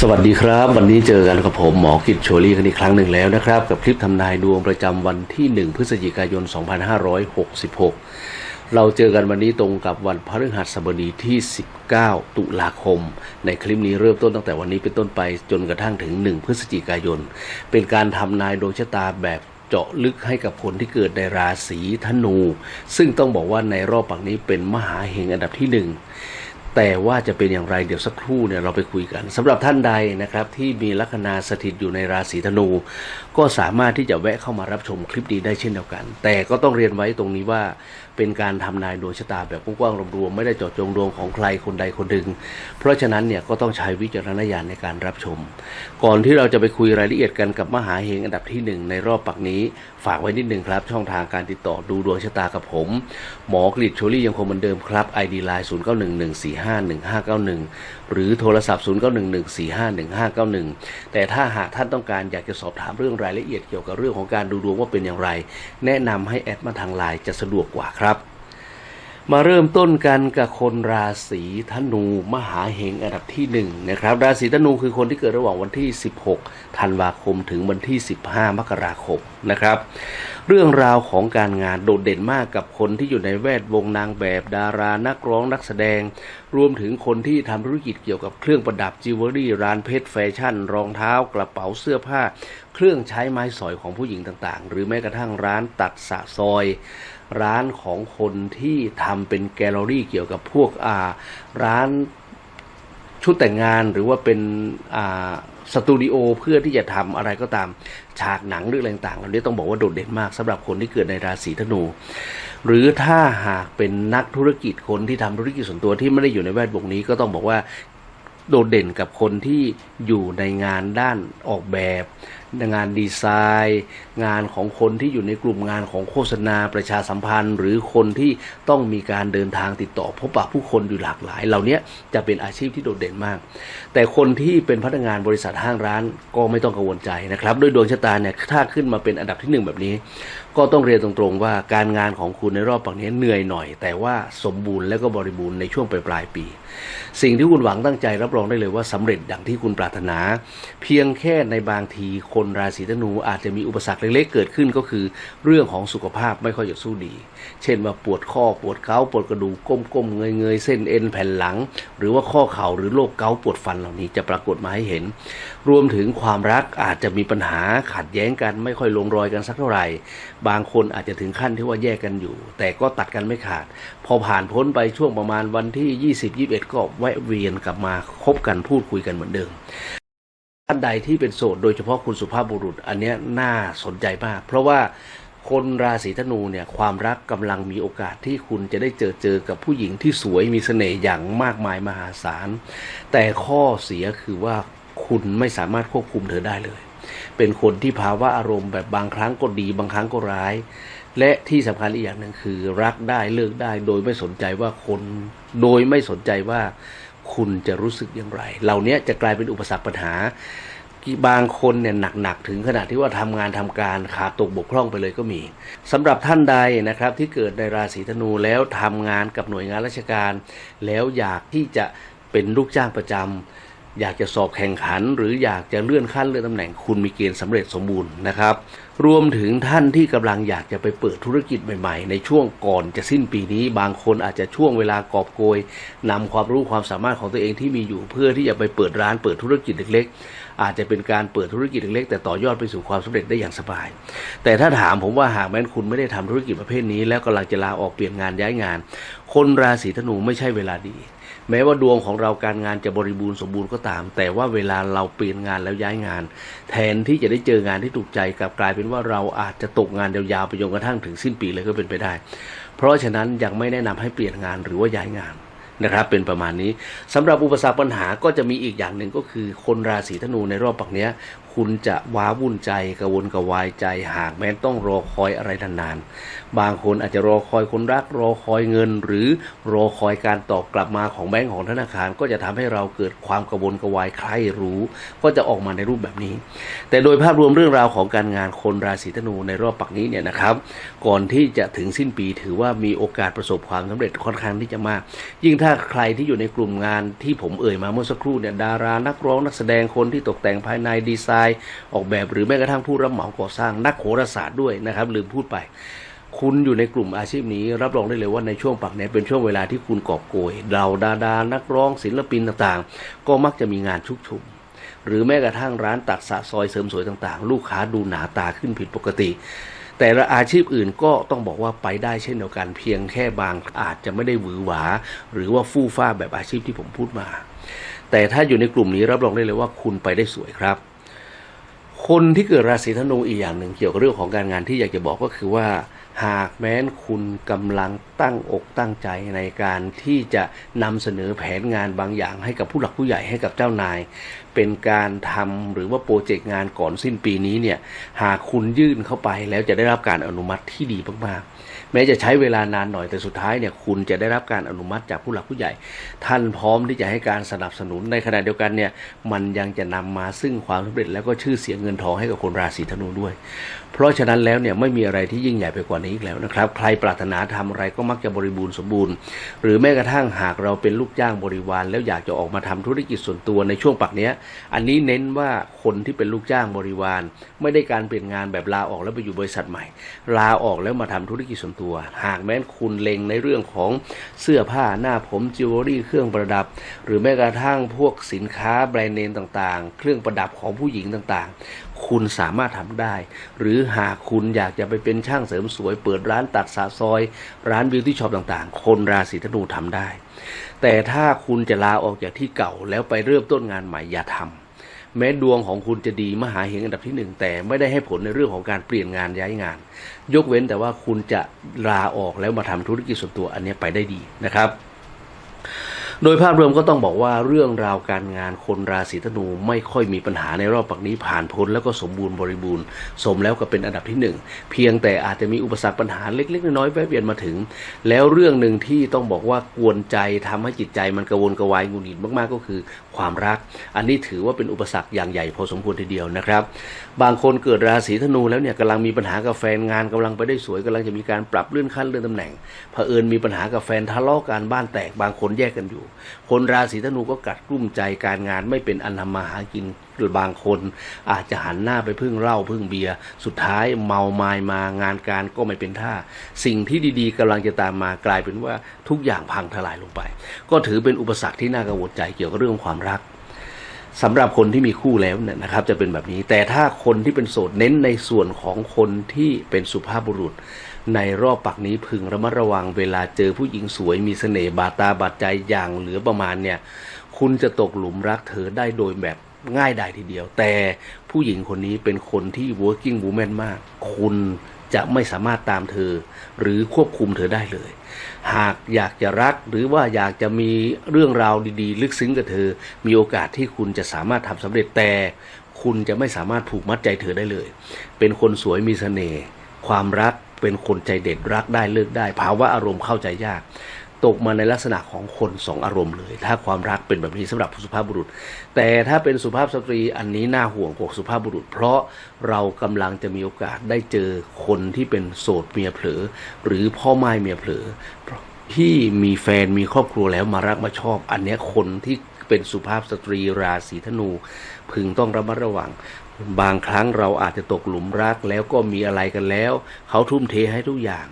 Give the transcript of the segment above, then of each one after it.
สวัสดีครับ วันนี้เจอกันกับผมหมอกิจโชลี่กันอีกครั้งหนึ่งแล้วนะครับ กับคลิปทำนายดวงประจำวันที่ 1 พฤศจิกายน 2566 เราเจอกันวันนี้ตรงกับวันพฤหัสบดีที่ 19 ตุลาคม ในคลิปนี้เริ่มต้นตั้งแต่วันนี้เป็นต้นไปจนกระทั่งถึง 1 พฤศจิกายน เป็นการทำนายดวงชะตาแบบเจาะลึกให้กับคนที่เกิดในราศีธนู ซึ่งต้องบอกว่าในรอบปักนี้เป็นมหาเฮงอันดับที่หนึ่ง แต่ว่าจะเป็นอย่างไรเดี๋ยวสักครู่เนี่ยเราไปคุยกันสำหรับท่านใดนะครับที่มีลัคนาสถิตอยู่ในราศีธนู ก็สามารถที่จะแวะเข้ามารับชมคลิปนี้ได้เช่นเดียวกัน แต่ก็ต้องเรียนไว้ตรงนี้ว่า เป็นการทำนายดวงชะตาแบบกว้างๆรวมๆไม่ได้เจาะจงดวงของใครคนใดคนหนึ่ง เพราะฉะนั้นเนี่ยก็ต้องใช้วิจารณญาณในการรับชม ก่อนที่เราจะไปคุยรายละเอียดกันกับมหาเฮงอันดับที่หนึ่งในรอบปักนี้ ฝากไว้นิดหนึ่งครับ ช่องทางการติดต่อดูดวงชะตากับผม หมอกริชโชลี่ยังคงเหมือนเดิมครับ ID Line 0 9 1 1 4 5 1 5 9 1หหรือโทรศัพท์ 0 9 1 1 4 5 1 5 9 1 แต่ถ้าหากท่านต้องการอยากจะสอบถามเรื่องรายละเอียดเกี่ยวกับเรื่องของการดูดวงว่าเป็นอย่างไร แนะนำให้แอดมาทางไลน์จะสะดวกกว่าครับมาเริ่มต้นกันกับคนราศีธนูมหาเฮงอันดับที่หนึ่งนะครับ ราศีธนูคือคนที่เกิดระหว่างวันที่ 16 ธันวาคมถึงวันที่ 15 มกราคมนะครับ เรื่องราวของการงานโดดเด่นมากกับคนที่อยู่ในแวดวงนางแบบดารานักร้องนักแสดง รวมถึงคนที่ทำธุรกิจเกี่ยวกับเครื่องประดับจิวเวลรี่ร้านเพชรแฟชั่น รองเท้ากระเป๋าเสื้อผ้า เครื่องใช้ไม้สอยของผู้หญิงต่างๆ หรือแม้กระทั่งร้านตัดสะซอย ร้านของคนที่ทำเป็นแกลเลอรี่เกี่ยวกับพวกอ่าร้านชุดแต่งงานหรือว่าเป็นอ่า สตูดิโอเพื่อที่จะทำอะไรก็ตามฉากหนังหรืออะไรต่างๆเหล่านี้ต้องบอกว่าโดดเด่นมากสำหรับคนที่เกิดในราศีธนู หรือถ้าหากเป็นนักธุรกิจคนที่ทำธุรกิจส่วนตัวที่ไม่ได้อยู่ในแวดวงนี้ก็ต้องบอกว่าโดดเด่นกับคนที่อยู่ในงานด้านออกแบบงานดีไซน์ งานของคนที่อยู่ในกลุ่มงานของโฆษณาประชาสัมพันธ์ หรือคนที่ต้องมีการเดินทางติดต่อ พบปะผู้คนอยู่หลากหลาย เหล่านี้จะเป็นอาชีพที่โดดเด่นมาก แต่คนที่เป็นพนักงานบริษัทห้างร้านก็ไม่ต้องกังวลใจนะครับด้วยดวงชะตาเนี่ยถ้าขึ้นมาเป็นอันดับที่หนึ่งแบบนี้ ก็ต้องเรียนตรงๆว่าการงานของคุณในรอบปักนี้เหนื่อยหน่อย แต่ว่าสมบูรณ์และก็บริบูรณ์ในช่วงปลายปลายปี สิ่งที่คุณหวังตั้งใจรับรองได้เลยว่าสำเร็จดังที่คุณปรารถนา เพียงแค่ในบางทีคนราศีธนูอาจจะมีอุปสรรคเล็กๆเกิดขึ้นก็คือ เรื่องของสุขภาพไม่ค่อยจะสู้ดี เช่นว่าปวดข้อปวดเกาปวดกระดูกก้มๆเงยๆเส้นเอ็นแผ่นหลัง หรือว่าข้อเข่าหรือโรคเกาต์ปวดฟันเหล่านี้จะปรากฏมาให้เห็น รวมถึงความรักอาจจะมีปัญหาขัดแย้งกันไม่ค่อยลงรอยกันสักเท่าไหร่ บางคนอาจจะถึงขั้นที่ว่าแยกกันอยู่ แต่ก็ตัดกันไม่ขาด พอผ่านพ้นไปช่วงประมาณวันที่ 20 21 ก็แวะเวียนกลับมาคบกันพูดคุยกันเหมือนเดิม ท่านใดที่เป็นโสดโดยเฉพาะคุณสุภาพบุรุษ อันนี้น่าสนใจมาก เพราะว่าคนราศีธนูเนี่ยความรักกำลังมีโอกาสที่คุณจะได้เจอเจอกับผู้หญิงที่สวยมีเสน่ห์อย่างมากมายมหาศาล แต่ข้อเสียคือว่าคุณไม่สามารถควบคุมเธอได้เลย เป็นคนที่ภาวะอารมณ์แบบบางครั้งก็ดี บางครั้งก็ร้าย และที่สำคัญอีกอย่างหนึ่งคือ รักได้เลิกได้โดยไม่สนใจว่าคน โดยไม่สนใจว่า คุณจะรู้สึกอย่างไร เหล่านี้จะกลายเป็นอุปสรรคปัญหาบางคนเนี่ยหนักๆถึงขนาดที่ว่าทำงานทำการขาดตกบกพร่องไปเลยก็มีสำหรับท่านใดนะครับที่เกิดในราศีธนูแล้วทำงานกับหน่วยงานราชการ แล้วอยากที่จะเป็นลูกจ้างประจำอยากจะสอบแข่งขัน หรืออยากจะเลื่อนขั้นเลื่อนตำแหน่งคุณมีเกณฑ์สำเร็จสมบูรณ์นะครับ รวมถึงท่านที่กำลังอยากจะไปเปิดธุรกิจใหม่ๆ ในช่วงก่อนจะสิ้นปีนี้ บางคนอาจจะช่วงเวลากอบโกยนำความรู้ความสามารถของตัวเองที่มีอยู่เพื่อที่จะไปเปิดร้านเปิดธุรกิจเล็กๆ อาจจะเป็นการเปิดธุรกิจเล็กๆ แต่ต่อยอดไปสู่ความสำเร็จได้อย่างสบาย แต่ถ้าถามผมว่าหากแม้นคุณไม่ได้ทำธุรกิจประเภทนี้ แล้วกำลังจะลาออกเปลี่ยนงานย้ายงาน คนราศีธนูไม่ใช่เวลาดี แม้ว่าดวงของเราการงานจะบริบูรณ์สมบูรณ์ก็ตาม แต่ว่าเวลาเราเปลี่ยนงานแล้วย้ายงาน แทนที่จะได้เจองานที่ถูกใจกลับกลายเป็นว่าเราอาจจะตกงานยาวๆไปจนกระทั่งถึงสิ้นปีเลยก็เป็นไปได้ เพราะฉะนั้นยังไม่แนะนำให้เปลี่ยนงานหรือว่าย้ายงาน นะครับ เป็นประมาณนี้สำหรับอุปสรรคปัญหาก็จะมีอีกอย่างหนึ่งก็คือ คนราศีธนูในรอบปักเนี้ย คุณจะว้าวุ่นใจกระวนกระวายใจหากแม้ต้องรอคอยอะไรนานๆบางคนอาจจะรอคอยคนรักรอคอยเงิน หรือรอคอยการตอบกลับมาของแบงก์ของธนาคาร ก็จะทำให้เราเกิดความกระวนกระวายใครรู้ ก็จะออกมาในรูปแบบนี้ แต่โดยภาพรวมเรื่องราวของการงานคนราศีธนูในรอบปักนี้เนี่ยนะครับ ก่อนที่จะถึงสิ้นปีถือว่ามีโอกาสประสบความสำเร็จค่อนข้างที่จะมาก ยิ่งถ้าถ้าใครที่อยู่ในกลุ่มงานที่ผมเอ่ยมาเมื่อสักครู่เนี่ยดารานักร้องนักแสดงคนที่ตกแต่งภายในดีไซน์ ออกแบบหรือแม้กระทั่งผู้รับเหมาก่อสร้างนักโหราศาสตร์ด้วยนะครับลืมพูดไป คุณอยู่ในกลุ่มอาชีพนี้ รับรองได้เลยว่าในช่วงปักเนี้เป็นช่วงเวลาที่คุณกอบโกยเราดาดานักร้องศิลปินต่างๆ ก็มักจะมีงานชุกชุมหรือแม้กระทั่งร้านตัดสระซอยเสริมสวยต่างๆ ลูกค้าดูหนาตาขึ้นผิดปกติ แต่ละอาชีพอื่นก็ต้องบอกว่าไปได้เช่นเดียวกันเพียงแค่บางอาจจะไม่ได้หวือหวา หรือว่าฟู่ฟ้าแบบอาชีพที่ผมพูดมา แต่ถ้าอยู่ในกลุ่มนี้รับรองได้เลยว่าคุณไปได้สวยครับ คนที่เกิดราศีธนูอีกอย่างหนึ่งเกี่ยวกับเรื่องของการงานที่อยากจะบอกก็คือว่า หากแม้นคุณกำลังตั้งอกตั้งใจในการที่จะนำเสนอแผนงานบางอย่างให้กับผู้หลักผู้ใหญ่ให้กับเจ้านาย เป็นการทำหรือว่าโปรเจกต์งานก่อนสิ้นปีนี้เนี่ยหากคุณยื่นเข้าไปแล้วจะได้รับการอนุมัติที่ดีมากๆ แม้จะใช้เวลานานหน่อยแต่สุดท้ายเนี่ยคุณจะได้รับการอนุมัติจากผู้หลักผู้ใหญ่ ท่านพร้อมที่จะให้การสนับสนุนในขณะเดียวกันเนี่ยมันยังจะนำมาซึ่งความสำเร็จแล้วก็ชื่อเสียงเงินทองให้กับคนราศีธนูด้วย เพราะฉะนั้นแล้วเนี่ยไม่มีอะไรที่ยิ่งใหญ่ไปกว่านี้อีกแล้วนะครับ ใครปรารถนาทำอะไรก็มักจะบริบูรณ์สมบูรณ์ หรือแม้กระทั่งหากเราเป็นลูกจ้างบริวาร แล้วอยากจะออกมาทำธุรกิจส่วนตัวในช่วงปักเนี้ย อันนี้เน้นว่าคนที่เป็นลูกจ้างบริวาร ไม่ได้การเปลี่ยนงานแบบลาออกแล้วไปอยู่บริษัทใหม่ ลาออกแล้วมาทำธุรกิจส่วนตัวหากแม้นคุณเล็งในเรื่องของเสื้อผ้าหน้าผมจิวเวลรี่เครื่องประดับ หรือแม้กระทั่งพวกสินค้าแบรนด์เนมต่างๆ เครื่องประดับของผู้หญิงต่างๆ คุณสามารถทำได้ หรือหากคุณอยากจะไปเป็นช่างเสริมสวย เปิดร้านตัดสระซอย ร้านบิวตี้ช็อปต่างๆ คนราศีธนูทำได้ แต่ถ้าคุณจะลาออกจากที่เก่าแล้วไปเริ่มต้นงานใหม่อย่าทำ แม้ดวงของคุณจะดีมหาเหงอันดับที่หนึ่งแต่ไม่ได้ให้ผลในเรื่องของการเปลี่ยนงานย้ายงาน ยกเว้นแต่ว่าคุณจะลาออกแล้วมาทำธุรกิจส่วนตัวอันนี้ไปได้ดีนะครับ โดยภาพรวมก็ต้องบอกว่าเรื่องราวการงานคนราศีธนูไม่ค่อยมีปัญหาในรอบปักนี้ผ่านพ้นแล้วก็สมบูรณ์บริบูรณ์ สมแล้วก็เป็นอันดับที่หนึ่งเพียงแต่อาจจะมีอุปสรรคปัญหาเล็ก ๆ น้อยๆแวะเวียนมาถึง แล้วเรื่องหนึ่งที่ต้องบอกว่ากวนใจทำให้จิตใจมันกระวนกระวายงุดหงิดมากๆก็คือ ความรัก อันนี้ถือว่าเป็นอุปสรรคอย่างใหญ่พอสมควรทีเดียวนะครับ บางคนเกิดราศีธนูแล้วเนี่ยกำลังมีปัญหากับแฟนงานกำลังไปได้สวยกำลังจะมีการปรับเลื่อนขั้นเลื่อนตำแหน่งเผอิญมีปัญหากับแฟนทะเลาะกันบ้านแตกบางคนแยกกันอยู่ คนราศีธนูก็กัดกลุ้มใจการงานไม่เป็นอันทำมาหากินหรือบางคนอาจจะหันหน้าไปพึ่งเหล้าพึ่งเบียร์สุดท้ายเมาไมายมางานการก็ไม่เป็นท่า สิ่งที่ดีๆกำลังจะตามมากลายเป็นว่าทุกอย่างพังทลายลงไป ก็ถือเป็นอุปสรรคที่น่ากังวลใจเกี่ยวกับเรื่องความรัก สำหรับคนที่มีคู่แล้วเนี่ยนะครับ จะเป็นแบบนี้ แต่ถ้าคนที่เป็นโสดเน้นในส่วนของคนที่เป็นสุภาพบุรุษ ในรอบปักนี้พึงระมัดระวังเวลาเจอผู้หญิงสวยมีเสน่ห์บาดตาบาดใจอย่างเหลือประมาณเนี่ยคุณจะตกหลุมรักเธอได้โดยแบบง่ายดายทีเดียว แต่ผู้หญิงคนนี้เป็นคนที่ working woman มาก คุณ จะไม่สามารถตามเธอ หรือควบคุมเธอได้เลย หากอยากจะรักหรือว่าอยากจะมีเรื่องราวดีๆ ลึกซึ้งกับเธอ มีโอกาสที่คุณจะสามารถทำสำเร็จแต่ คุณจะไม่สามารถผูกมัดใจเธอได้เลย เป็นคนสวยมีเสน่ห์ความรักเป็นคนใจเด็ดรักได้เลิกได้ ภาวะอารมณ์เข้าใจยาก ตกมาในลักษณะของคนสองอารมณ์เลย ถ้าความรักเป็นแบบนี้สำหรับสุภาพบุรุษ แต่ถ้าเป็นสุภาพสตรีอันนี้น่าห่วงพวกสุภาพบุรุษ เพราะเรากำลังจะมีโอกาสได้เจอคนที่เป็นโสดเมียเผลอหรือพ่อไม้เมียเผลอที่มีแฟนมีครอบครัวแล้วมารักมาชอบ อันนี้คนที่เป็นสุภาพสตรีราศีธนู พึงต้องระมัดระวังบางครั้งเราอาจจะตกหลุมรักแล้วก็มีอะไรกันแล้ว เขาทุ่มเทให้ทุกอย่าง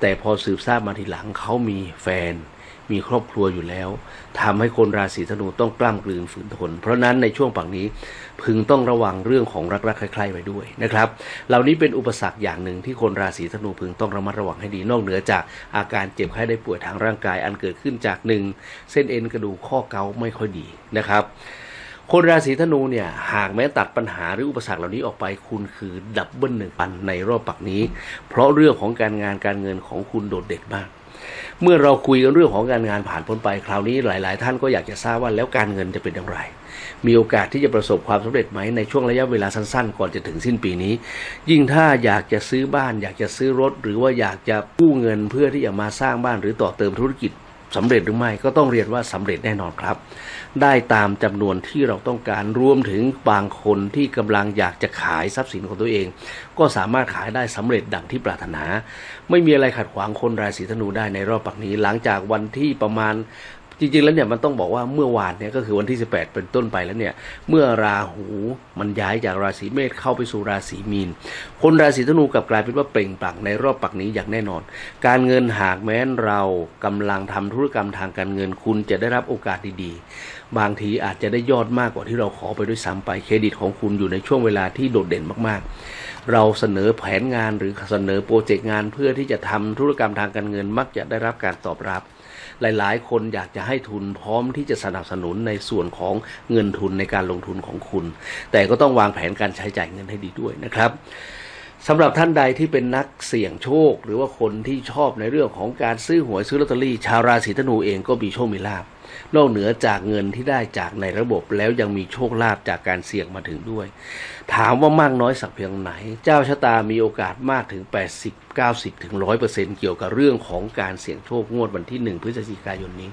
แต่พอสืบทราบมาทีหลังเขามีแฟน มีครอบครัวอยู่แล้วทำให้คนราศีธนูต้องกล้ามกลืนฝืนทน เพราะนั้นในช่วงปักนี้พึงต้องระวังเรื่องของรักๆใคร่ๆไว้ด้วยนะครับ เหล่านี้เป็นอุปสรรคอย่างหนึ่งที่คนราศีธนูพึงต้องระมัดระวังให้ดีนอกเหนือจากอาการเจ็บไข้ได้ป่วยทางร่างกายอันเกิดขึ้นจากหนึ่งเส้นเอ็นกระดูกข้อเกาไม่ค่อยดีนะครับ คนราศีธนูเนี่ยหากแม้ตัดปัญหาหรืออุปสรรคเหล่านี้ออกไป คุณคือดับเบิลหนึ่งปันในรอบปักนี้ เพราะเรื่องของการงานการเงินของคุณโดดเด่นมากเมื่อเราคุยกันเรื่องของการงานผ่านพ้นไปคราวนี้หลาย ๆ ท่านก็อยากจะทราบว่าแล้วการเงินจะเป็นอย่างไร มีโอกาสที่จะประสบความสำเร็จไหมในช่วงระยะเวลาสั้น ๆ ก่อนจะถึงสิ้นปีนี้ ยิ่งถ้าอยากจะซื้อบ้าน อยากจะซื้อรถ หรือว่าอยากจะกู้เงินเพื่อที่จะมาสร้างบ้านหรือต่อเติมธุรกิจสำเร็จหรือไม่ก็ต้องเรียนว่าสำเร็จแน่นอนครับ ได้ตามจำนวนที่เราต้องการรวมถึงบางคนที่กำลังอยากจะขายทรัพย์สินของตัวเอง ก็สามารถขายได้สำเร็จดังที่ปรารถนา ไม่มีอะไรขัดขวางคนราศีธนูได้ในรอบปักนี้หลังจากวันที่ประมาณ จริงๆแล้วเนี่ยมันต้องบอกว่าเมื่อวานเนี่ยก็คือวันที่ 18 เป็นต้นไปแล้วเนี่ยเมื่อราหูมันย้ายจากราศีเมษเข้าไปสู่ราศีมีน คนราศีธนูกลับกลายเป็นว่าเปล่งปลั่งในรอบปักนี้อย่างแน่นอน การเงินหากแม้นเรากำลังทำธุรกรรมทางการเงินคุณจะได้รับโอกาสดีๆ บางทีอาจจะได้ยอดมากกว่าที่เราขอไปด้วยซ้ำไปเครดิตของคุณอยู่ในช่วงเวลาที่โดดเด่นมากๆ เราเสนอแผนงานหรือเสนอโปรเจกต์งานเพื่อที่จะทำธุรกรรมทางการเงินมักจะได้รับการตอบรับ หลาย ๆ คนอยากจะให้ทุนพร้อมที่จะสนับสนุนในส่วนของเงินทุนในการลงทุนของคุณ แต่ก็ต้องวางแผนการใช้จ่ายเงินให้ดีด้วยนะครับสำหรับท่านใดที่เป็นนักเสี่ยงโชค หรือว่าคนที่ชอบในเรื่องของการซื้อหวยซื้อลอตเตอรี่ ชาวราศีธนูเองก็มีโชคมีลาภนอกเหนือจากเงินที่ได้จากในระบบแล้วยังมีโชคลาภจากการเสี่ยงมาถึงด้วย ถามว่ามากน้อยสักเพียงไหน เจ้าชะตามีโอกาสมากถึง 80 90ถึง100%เกี่ยวกับเรื่องของการเสี่ยงโชคงวดวันที่ 1 พฤศจิกายนนี้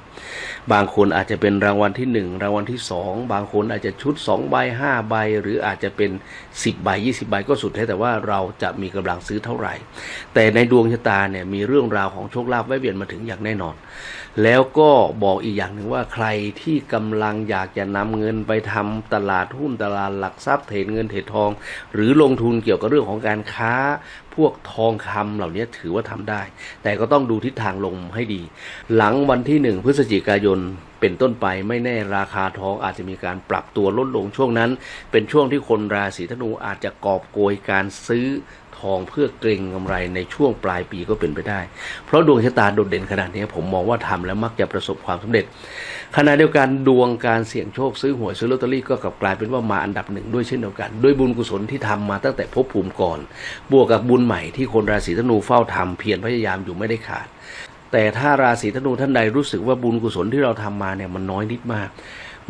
บางคนอาจจะเป็นรางวัลที่ 1 รางวัลที่ 2 บางคนอาจจะชุด2ใบ5ใบ หรืออาจจะเป็น 10ใบ20ใบก็สุดแท้แต่ว่าเราจะมีกำลังซื้อเท่าไหร่ แต่ในดวงชะตาเนี่ยมีเรื่องราวของโชคลาภแวะเวียนมาถึงอย่างแน่นอน แล้วก็บอกอีกอย่างหนึ่งว่าใครที่กำลังอยากจะนำเงินไปทำตลาดหุ้นตลาดหลักทรัพย์เทรดเงินเทรดทอง หรือลงทุนเกี่ยวกับเรื่องของการค้า พวกทองคำเหล่านี้ถือว่าทำได้ แต่ก็ต้องดูทิศทางลงให้ดี หลังวันที่หนึ่งพฤศจิกายนเป็นต้นไปไม่แน่ราคาทองอาจจะมีการปรับตัวลดลงช่วงนั้น เป็นช่วงที่คนราศีธนูอาจจะกอบโกยการซื้อ องเพื่อเกรงกำไรในช่วงปลายปีก็เป็นไปได้ เพราะดวงชะตาโดดเด่นขนาดนี้ผมมองว่าทำแล้วมักจะประสบความสำเร็จ ขณะเดียวกันดวงการเสี่ยงโชคซื้อหวยซื้อลอตเตอรี่ก็กลับกลายเป็นว่ามาอันดับหนึ่งด้วยเช่นเดียวกัน ด้วยบุญกุศลที่ทำมาตั้งแต่ภพภูมิก่อน บวกกับบุญใหม่ที่คนราศีธนูเฝ้าทำเพียรพยายามอยู่ไม่ได้ขาด แต่ถ้าราศีธนูท่านใดรู้สึกว่าบุญกุศลที่เราทำมาเนี่ยมันน้อยนิดมาก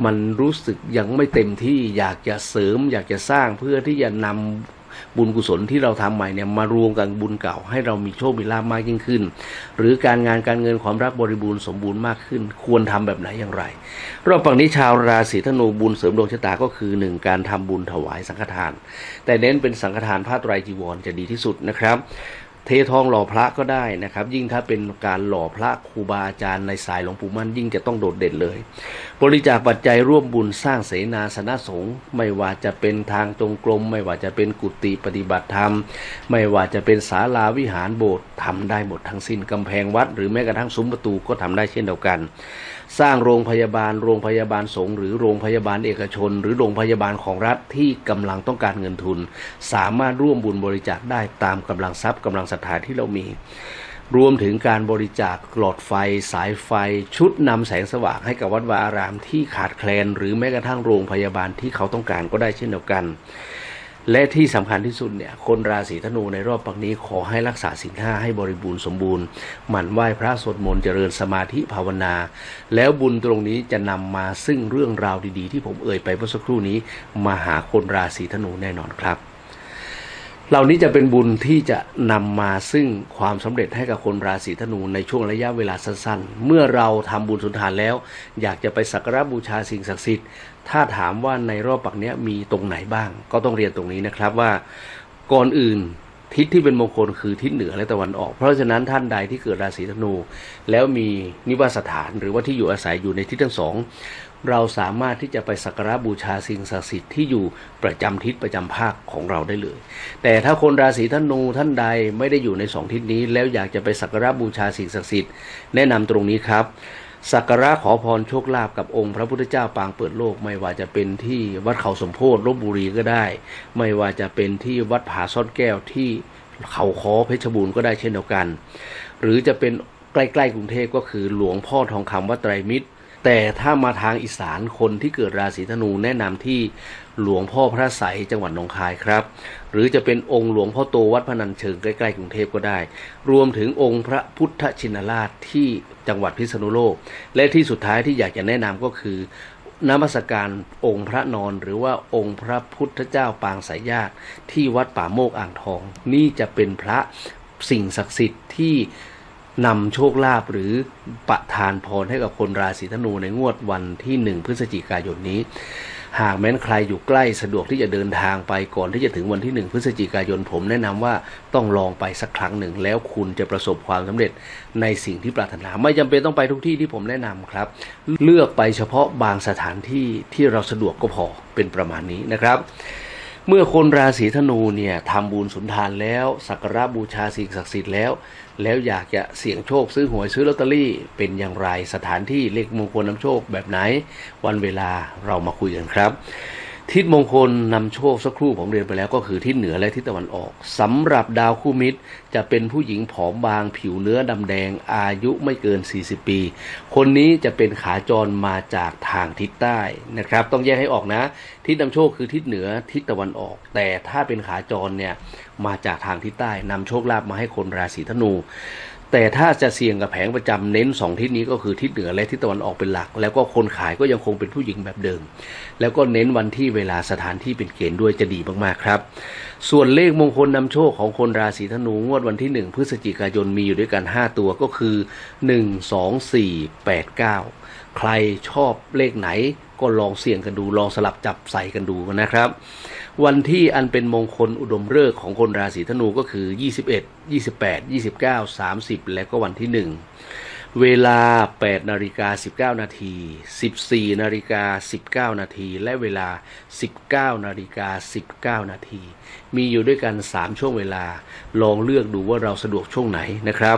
มันรู้สึกยังไม่เต็มที่อยากจะเสริม อยากจะสร้างเพื่อที่จะนำ บุญกุศลที่เราทำใหม่เนี่ยมารวมกับบุญเก่า ให้เรามีโชคมีลาภมากยิ่งขึ้น หรือการงานการเงินความรักบริบูรณ์สมบูรณ์มากขึ้น ควรทำแบบไหนอย่างไร รอบฝั่งนี้ชาวราศีธนูบุญเสริมดวงชะตาก็คือหนึ่งการทำบุญถวายสังฆทาน แต่เน้นเป็นสังฆทานผ้าไตรจีวรจะดีที่สุดนะครับเททองหล่อพระก็ได้นะครับ ยิ่งถ้าเป็นการหล่อพระครูบาอาจารย์ในสายหลวงปู่มั่นยิ่งจะต้องโดดเด่นเลย บริจาคปัจจัยร่วมบุญสร้างเสนาสนะสงฆ์ไม่ว่าจะเป็นทางจงกรม ไม่ว่าจะเป็นกุฏิปฏิบัติธรรม ไม่ว่าจะเป็นศาลาวิหารโบสถ์ทำได้หมดทั้งสิ้นกำแพงวัด หรือแม้กระทั่งซุ้มประตูก็ทำได้เช่นเดียวกัน สร้างโรงพยาบาล โรงพยาบาลสงฆ์หรือโรงพยาบาลเอกชน หรือโรงพยาบาลของรัฐที่กำลังต้องการเงินทุน สามารถร่วมบุญบริจาคได้ตามกำลังทรัพย์กำลังศรัทธาที่เรามี รวมถึงการบริจาคหลอดไฟ สายไฟ ชุดนำแสงสว่างให้กับวัดวาอารามที่ขาดแคลน หรือแม้กระทั่งโรงพยาบาลที่เขาต้องการก็ได้เช่นเดียวกัน และที่สำคัญที่สุดเนี่ยคนราศีธนูในรอบปักนี้ขอให้รักษาศีลห้าให้บริบูรณ์สมบูรณ์ หมั่นไหว้พระสวดมนต์เจริญสมาธิภาวนา แล้วบุญตรงนี้จะนำมาซึ่งเรื่องราวดีๆ ที่ผมเอ่ยไปเมื่อสักครู่นี้ มาหาคนราศีธนูแน่นอนครับ เหล่านี้จะเป็นบุญที่จะนำมาซึ่งความสำเร็จให้กับคนราศีธนูในช่วงระยะเวลาสั้นๆ เมื่อเราทำบุญสุนทานแล้ว อยากจะไปสักการะบูชาสิ่งศักดิ์สิทธิ์ ถ้าถามว่าในรอบปักเนี้ยมีตรงไหนบ้าง ก็ต้องเรียนตรงนี้นะครับว่าก่อนอื่นทิศที่เป็นมงคลคือทิศเหนือและตะวันออก เพราะฉะนั้นท่านใดที่เกิดราศีธนู แล้วมีนิวาสถานหรือว่าที่อยู่อาศัยอยู่ในทิศทั้งสอง เราสามารถที่จะไปสักการะบูชาสิ่งศักดิ์สิทธิ์ที่อยู่ประจำทิศประจำภาคของเราได้เลย แต่ถ้าคนราศีธนูท่านใดไม่ได้อยู่ในสองทิศนี้ แล้วอยากจะไปสักการะบูชาสิ่งศักดิ์สิทธิ์แนะนำตรงนี้ครับสักการะขอพรโชคลาภกับองค์พระพุทธเจ้าปางเปิดโลก ไม่ว่าจะเป็นที่วัดเขาสมโพธิลบบุรีก็ได้ ไม่ว่าจะเป็นที่วัดผาซ่อนแก้วที่เขาคอเพชรบูรณ์ก็ได้เช่นเดียวกัน หรือจะเป็นใกล้ๆกรุงเทพก็คือหลวงพ่อทองคำวัดไตรมิตร แต่ถ้ามาทางอีสานคนที่เกิดราศีธนูแนะนำที่หลวงพ่อพระไสจังหวัดหนองคายครับ หรือจะเป็นองค์หลวงพ่อโตวัดพนัญเชิงใกล้ๆกรุงเทพก็ได้ รวมถึงองค์พระพุทธชินราชที่จังหวัดพิษณุโลก และที่สุดท้ายที่อยากจะแนะนำก็คือนมัสการองค์พระนอนหรือว่าองค์พระพุทธเจ้าปางสายญาติที่วัดป่าโมกอ่างทอง นี่จะเป็นพระสิ่งศักดิ์สิทธิ์ที่ นำโชคลาภหรือประทานพรให้กับคนราศีธนูในงวดวันที่หนึ่งพฤศจิกายนนี้ หากแม้นใครอยู่ใกล้สะดวกที่จะเดินทางไปก่อนที่จะถึงวันที่หนึ่งพฤศจิกายนผมแนะนำว่าต้องลองไปสักครั้งหนึ่ง แล้วคุณจะประสบความสำเร็จในสิ่งที่ปรารถนา ไม่จำเป็นต้องไปทุกที่ที่ผมแนะนำครับ เลือกไปเฉพาะบางสถานที่ที่เราสะดวกก็พอเป็นประมาณนี้นะครับ เมื่อคนราศีธนูเนี่ยทำบุญสุนทานแล้วสักการะบูชาสิ่งศักดิ์สิทธิ์แล้ว แล้วอยากจะเสี่ยงโชคซื้อหวยซื้อลอตเตอรี่ เป็นอย่างไรสถานที่เลขมงคลนำโชคแบบไหน วันเวลาเรามาคุยกันครับ ทิศมงคลนำโชคสักครู่ผมเรียนไปแล้วก็คือทิศเหนือและทิศตะวันออกสำหรับดาวคู่มิตร จะเป็นผู้หญิงผอมบางผิวเนื้อดำแดงอายุไม่เกิน 40 ปี คนนี้จะเป็นขาจรมาจากทางทิศใต้นะครับ ต้องแยกให้ออกนะ ทิศนำโชคคือทิศเหนือทิศตะวันออก แต่ถ้าเป็นขาจรเนี่ยมาจากทางทิศใต้นำโชคลาภมาให้คนราศีธนูแต่ถ้าจะเสี่ยงกับแผงประจำเน้นสองทิศนี้ก็คือทิศเหนือและทิศตะวันออกเป็นหลัก แล้วก็คนขายก็ยังคงเป็นผู้หญิงแบบเดิม แล้วก็เน้นวันที่เวลาสถานที่เป็นเกณฑ์ด้วยจะดีมากๆครับ ส่วนเลขมงคลนำโชคของคนราศีธนูงวดวันที่ 1 พฤศจิกายนมีอยู่ด้วยกัน 5 ตัวก็คือ 1 2 4 8 9 ใครชอบเลขไหนก็ลองเสี่ยงกันดูลองสลับจับใส่กันดูนะครับ วันที่อันเป็นมงคลอุดมฤกษ์ของคนราศีธนูก็คือ 21 28 29 30 และก็วันที่ 1 เวลา 8 นาฬิกา 19 นาที 14 นาฬิกา 19 นาที และเวลา 19 นาฬิกา 19 นาที มีอยู่ด้วยกัน 3 ช่วงเวลา ลองเลือกดูว่าเราสะดวกช่วงไหนนะครับ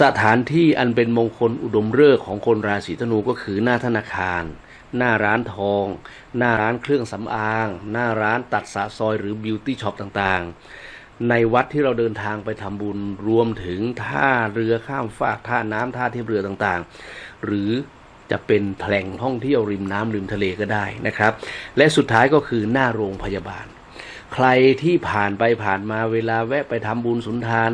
สถานที่อันเป็นมงคลอุดมฤกษ์ของคนราศีธนูก็คือหน้าธนาคาร หน้าร้านทอง หน้าร้านเครื่องสำอาง หน้าร้านตัดสะซอยหรือบิวตี้ช็อปต่างๆ ในวัดที่เราเดินทางไปทำบุญรวมถึงท่าเรือข้ามฟากท่าน้ำท่าเทียบเรือต่างๆ หรือจะเป็นแหล่งท่องเที่ยวริมน้ำริมทะเลก็ได้นะครับ และสุดท้ายก็คือหน้าโรงพยาบาล ใครที่ผ่านไปผ่านมาเวลาแวะไปทำบุญสุนทาน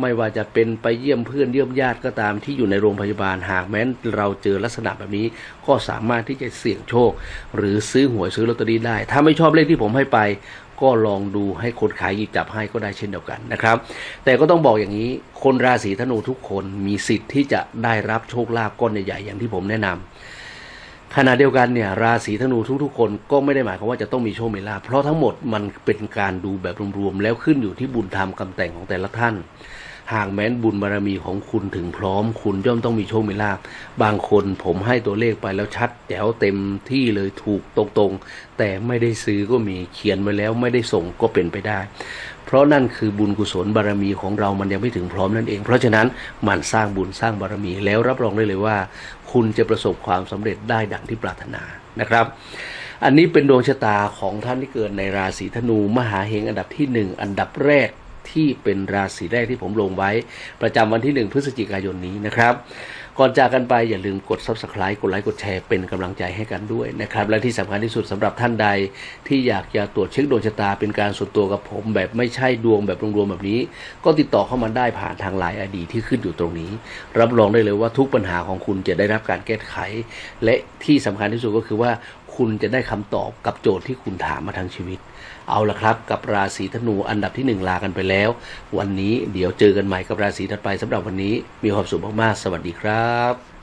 ไม่ว่าจะเป็นไปเยี่ยมเพื่อนเยี่ยมญาติก็ตามที่อยู่ในโรงพยาบาลหากแม้นเราเจอลักษณะแบบนี้ ก็สามารถที่จะเสี่ยงโชค หรือซื้อหวยซื้อลอตเตอรี่ได้ ถ้าไม่ชอบเลขที่ผมให้ไป ก็ลองดูให้คนขายหยิบจับให้ก็ได้เช่นเดียวกันนะครับ แต่ก็ต้องบอกอย่างนี้ คนราศีธนูทุกคนมีสิทธิ์ที่จะได้รับโชคลาภก้อนใหญ่ๆอย่างที่ผมแนะนำขณะเดียวกันเนี่ยราศีธนูทุกๆ คนก็ไม่ได้หมายความว่าจะต้องมีโชคมีลาภเพราะทั้งหมดมันเป็นการดูแบบรวมๆแล้วขึ้นอยู่ที่บุญธรรมกำแต่งของแต่ละท่าน หากแม้นบุญบารมีของคุณถึงพร้อม คุณย่อมต้องมีโชค มีลาภบางคนผมให้ตัวเลขไปแล้วชัดแจ๋วเต็มที่เลยถูกตรงๆ แต่ไม่ได้ซื้อก็มีเขียนไว้แล้วไม่ได้ส่งก็เป็นไปได้ เพราะนั่นคือบุญกุศลบารมีของเรามันยังไม่ถึงพร้อมนั่นเอง เพราะฉะนั้นมันสร้างบุญสร้างบารมีแล้วรับรองได้เลยว่า คุณจะประสบความสำเร็จได้ดังที่ปรารถนานะครับอันนี้เป็นดวงชะตาของท่านที่เกิดในราศีธนู มหาเฮงอันดับที่หนึ่งอันดับแรก ที่เป็นราศีแรกที่ผมลงไว้ ประจำวันที่หนึ่งพฤศจิกายนนี้นะครับ ก่อนจากกันไปอย่าลืมกด subscribe กดไลค์กดแชร์เป็นกำลังใจให้กันด้วยนะครับ และที่สำคัญที่สุดสำหรับท่านใด ที่อยากจะตรวจเช็คดวงชะตาเป็นการส่วนตัวกับผมแบบไม่ใช่ดวงแบบรวมๆแบบนี้ ก็ติดต่อเข้ามาได้ผ่านทางไลน์อดีที่ขึ้นอยู่ตรงนี้ รับรองได้เลยว่าทุกปัญหาของคุณจะได้รับการแก้ไข และที่สำคัญที่สุดก็คือว่าคุณจะได้คำตอบกับโจทย์ที่คุณถามมาทั้งชีวิต เอาละครับกับราศีธนูอันดับที่หนึ่งลากันไปแล้ว วันนี้เดี๋ยวเจอกันใหม่กับราศีถัดไปสำหรับวันนี้มีความสุขมากๆ สวัสดีครับ